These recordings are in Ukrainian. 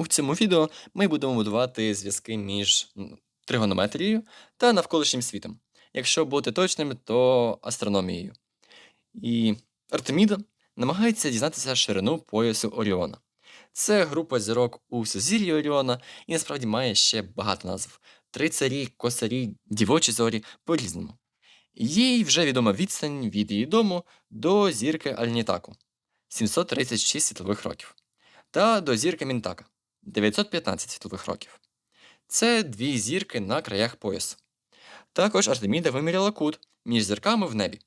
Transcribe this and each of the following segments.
У цьому відео ми будемо будувати зв'язки між тригонометрією та навколишнім світом. Якщо бути точним, то астрономією. І Артеміда намагається дізнатися ширину поясу Оріона. Це група зірок у сузір'ї Оріона і насправді має ще багато назв: трицарі, косарі, дівочі зорі по-різному. Їй вже відома відстань від її дому до зірки Альнітаку 736 світлових років, та до зірки Мінтака 915 світлових років. Це дві зірки на краях поясу. Також Артеміда виміряла кут між зірками в небі,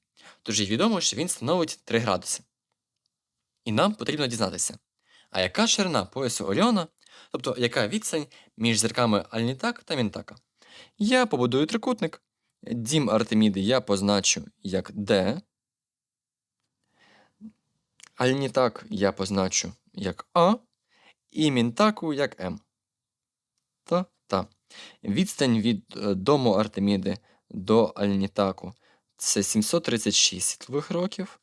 тож їй відомо, що він становить 3 градуси. І нам потрібно дізнатися, а яка ширина поясу Оріона, тобто яка відстань між зірками Альнітак та Мінтака. Я побудую трикутник. Дім Артеміди я позначу як D. Альнітак я позначу як А, і Мінтаку як М. Та та. Відстань від е, дому Артеміди до Альнітаку це 736 світлових років.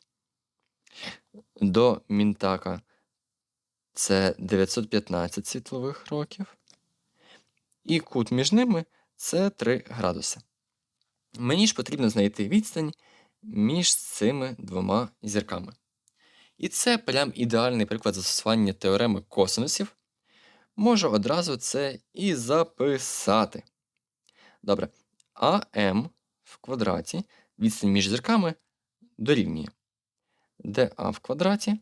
До Мінтака це 915 світлових років. І кут між ними це 3 градуси. Мені ж потрібно знайти відстань між цими двома зірками. І це прям ідеальний приклад застосування теореми косинусів. Можу одразу це і записати. Добре. АМ в квадраті відстань між зірками дорівнює ДА в квадраті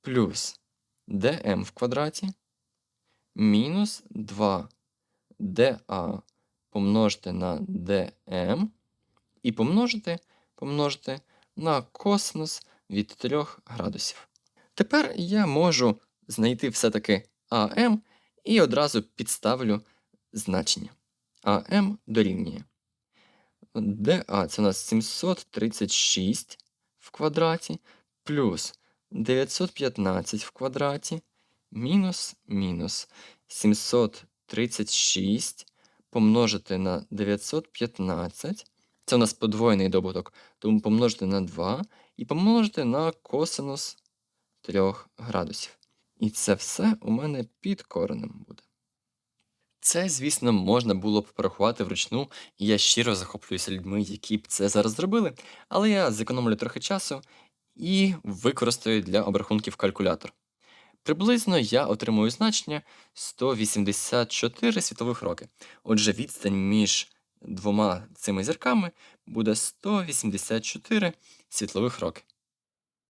плюс ДМ в квадраті мінус 2 ДА помножити на ДМ і помножити, помножити на косинус від 3 градусів. Тепер я можу знайти все-таки АМ і одразу підставлю значення. АМ дорівнює. ДА це у нас 736 в квадраті плюс 915 в квадраті мінус мінус 736 помножити на 915. Це у нас подвоєний добуток, тому помножити на 2 і помножити на косинус 3 градусів. І це все у мене під коренем буде. Це, звісно, можна було б порахувати вручну, і я щиро захоплююся людьми, які б це зараз зробили, але я зекономлю трохи часу і використаю для обрахунків калькулятор. Приблизно я отримую значення 184 світлових роки. Отже, відстань між двома цими зірками буде 184 світлових роки.